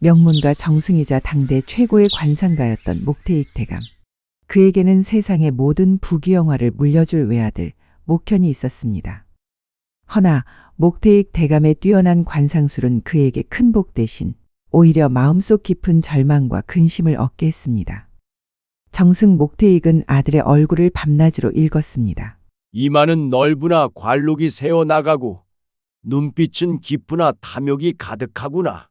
명문가 정승이자 당대 최고의 관상가였던 목태익 대감. 그에게는 세상의 모든 부귀영화를 물려줄 외아들 목현이 있었습니다. 허나 목태익 대감의 뛰어난 관상술은 그에게 큰 복 대신 오히려 마음속 깊은 절망과 근심을 얻게 했습니다. 정승 목태익은 아들의 얼굴을 밤낮으로 읽었습니다. 이마는 넓으나 관록이 새어나가고 눈빛은 깊으나 탐욕이 가득하구나.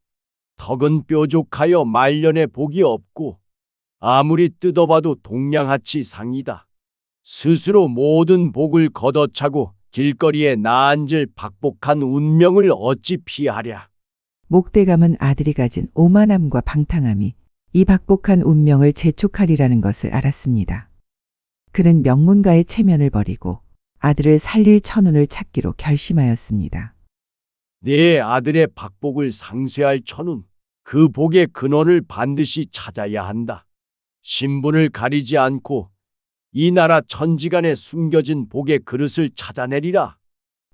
턱은 뾰족하여 말년에 복이 없고 아무리 뜯어봐도 동양하치 상이다. 스스로 모든 복을 걷어차고 길거리에 나앉을 박복한 운명을 어찌 피하랴. 목대감은 아들이 가진 오만함과 방탕함이 이 박복한 운명을 재촉하리라는 것을 알았습니다. 그는 명문가의 체면을 버리고 아들을 살릴 천운을 찾기로 결심하였습니다. 내 아들의 박복을 상쇄할 천운, 그 복의 근원을 반드시 찾아야 한다. 신분을 가리지 않고 이 나라 천지간에 숨겨진 복의 그릇을 찾아내리라.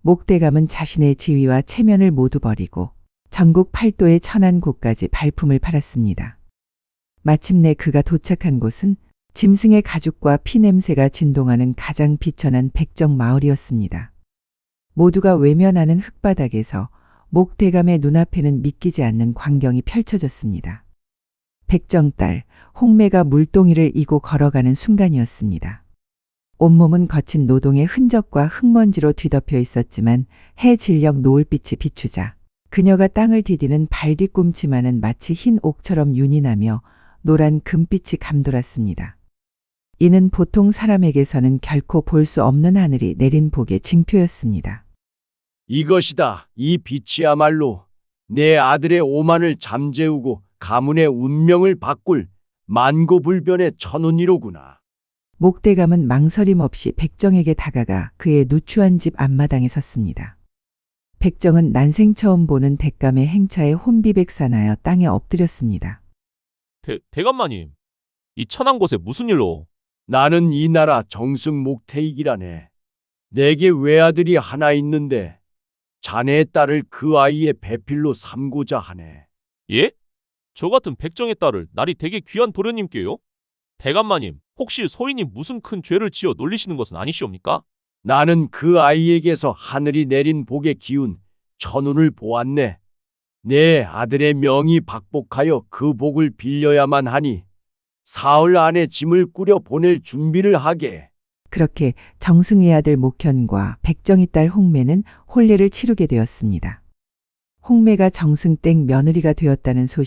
목대감은 자신의 지위와 체면을 모두 버리고 전국 팔도의 천안 곳까지 발품을 팔았습니다. 마침내 그가 도착한 곳은 짐승의 가죽과 피냄새가 진동하는 가장 비천한 백정 마을이었습니다. 모두가 외면하는 흙바닥에서 목대감의 눈앞에는 믿기지 않는 광경이 펼쳐졌습니다. 백정딸, 홍매가 물동이를 이고 걸어가는 순간이었습니다. 온몸은 거친 노동의 흔적과 흙먼지로 뒤덮여 있었지만 해 진력 노을빛이 비추자 그녀가 땅을 디디는 발 뒤꿈치만은 마치 흰 옥처럼 윤이 나며 노란 금빛이 감돌았습니다. 이는 보통 사람에게서는 결코 볼 수 없는 하늘이 내린 복의 징표였습니다. 이것이다. 이 빛이야말로 내 아들의 오만을 잠재우고 가문의 운명을 바꿀 만고불변의 천운이로구나. 목대감은 망설임 없이 백정에게 다가가 그의 누추한 집 앞마당에 섰습니다. 백정은 난생 처음 보는 대감의 행차에 혼비백산하여 땅에 엎드렸습니다. 대, 대감마님, 이 천한 곳에 무슨 일로? 나는 이 나라 정승 목태익이라네. 내게 외아들이 하나 있는데 자네의 딸을 그 아이의 배필로 삼고자 하네. 예? 저 같은 백정의 딸을 날이 되게 귀한 도련님께요? 대감마님, 혹시 소인이 무슨 큰 죄를 지어 놀리시는 것은 아니시옵니까? 나는 그 아이에게서 하늘이 내린 복의 기운, 천운을 보았네. 내 아들의 명이 박복하여 그 복을 빌려야만 하니 사흘 안에 짐을 꾸려 보낼 준비를 하게. 그렇게 정승의 아들 목현과 백정의 딸 홍매는 혼례를 치르게 되었습니다. 홍매가 정승 댁 며느리가 되었다는 소식